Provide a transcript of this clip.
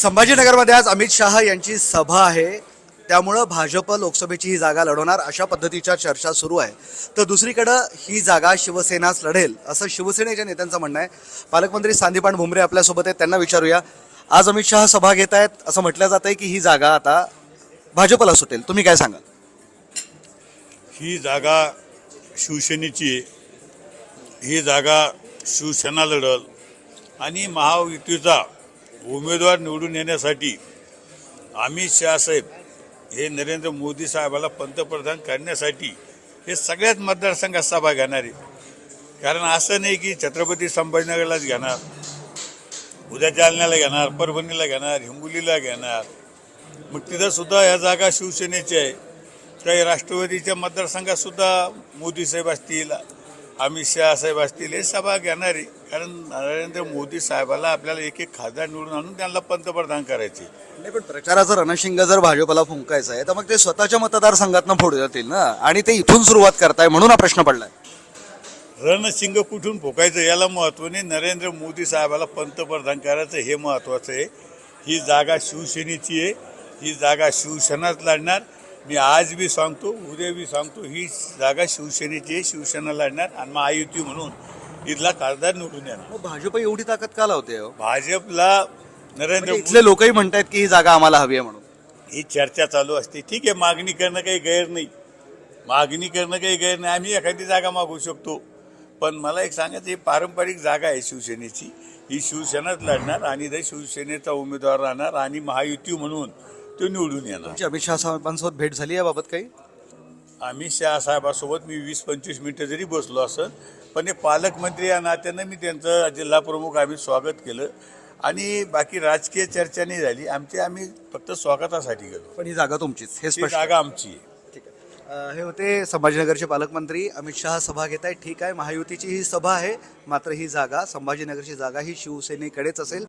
संभाजीनगरमध्ये आज अमित शहा यांची सभा आहे. त्यामुळं भाजप लोकसभेची ही जागा लढवणार अशा पद्धतीच्या चर्चा सुरू आहे. तर दुसरीकडं ही जागा शिवसेनाच लढेल असं शिवसेनेच्या नेत्यांचं म्हणणं आहे. पालकमंत्री सांदीपान भुमरे आपल्यासोबत आहेत त्यांना विचारूया. आज अमित शहा सभा घेत आहेत असं म्हटलं जात आहे की ही जागा आता भाजपला सुटेल. तुम्ही काय सांगाल? ही जागा शिवसेनेची ही जागा शिवसेना लढल आणि महायुतीचा उमेदवार निवडून येण्यासाठी अमित शहासाहेब हे नरेंद्र मोदी साहेबाला पंतप्रधान करण्यासाठी हे सगळ्याच मतदारसंघात सभा घेणार आहे. कारण असं नाही की छत्रपती संभाजीनगरलाच घेणार उद्या जालन्याला घेणार परभणीला घेणार हिंगोलीला घेणार. मग तिथंसुद्धा ह्या जागा शिवसेनेच्या आहे. काही राष्ट्रवादीच्या मतदारसंघातसुद्धा मोदी साहेब असतील अमित शहा साहेब असतील हे सभा घेणार. आहे कारण नरेंद्र मोदी साहेबाला आपल्याला एक एक खासदार निवडून आणून त्यांना पंतप्रधान करायचे. नाही पण प्रचाराचं रणशिंग जर भाजपला फुंकायचं आहे तर मग ते स्वतःच्या मतदारसंघातनं फोडू जातील ना? आणि ते इथून सुरुवात करताय म्हणून हा प्रश्न पडलाय. रणशिंग कुठून फुकायचं याला महत्त्व नाही. नरेंद्र मोदी साहेबाला पंतप्रधान करायचं हे महत्वाचं आहे. ही जागा शिवसेनेची आहे. ही जागा शिवसेनाच लढणार. मी आज बी सांगतो उद्या बी सांगतो ही जागा शिवसेनेची आहे शिवसेना लढणार आणि महायुती म्हणून इथला खासदार निवडून येणार. मग भाजप एवढी ताकद का लावते हो? भाजपला नरेंद्र म्हणजे इथले लोकही म्हणतायत की ही जागा आम्हाला हवी आहे म्हणून. ही चर्चा चालू असते. ठीक आहे मागणी करणं काही गैर नाही. मागणी करणं काही गैर नाही. आम्ही एखादी जागा मागू शकतो. पण मला एक सांगायचं ही पारंपरिक जागा आहे शिवसेनेची. ही शिवसेनाच लढणार आणि इथे शिवसेनेचा उमेदवार राहणार आणि महायुती म्हणून तो निवडून येणार. तुमची अमित शहा साहेबांसोबत भेट झाली याबाबत काही? अमित शहा साहेबासोबत मी वीस पंचवीस मिनिटं जरी बसलो असं पण हे पालकमंत्री या नात्यानं मी त्यांचं जिल्हा प्रमुख आम्ही स्वागत केलं. आणि बाकी राजकीय चर्चा नाही झाली. आमची आम्ही फक्त स्वागतासाठी गेलो. पण ही जागा तुमचीच हे स्पष्ट. जागा आमची. आहे ठीक आहे. अं, हे होते संभाजीनगरचे पालकमंत्री अमित शहा सभा घेत आहेत. ठीक आहे महायुतीची ही सभा आहे. मात्र ही जागा संभाजीनगरची जागा ही शिवसेनेकडेच असेल.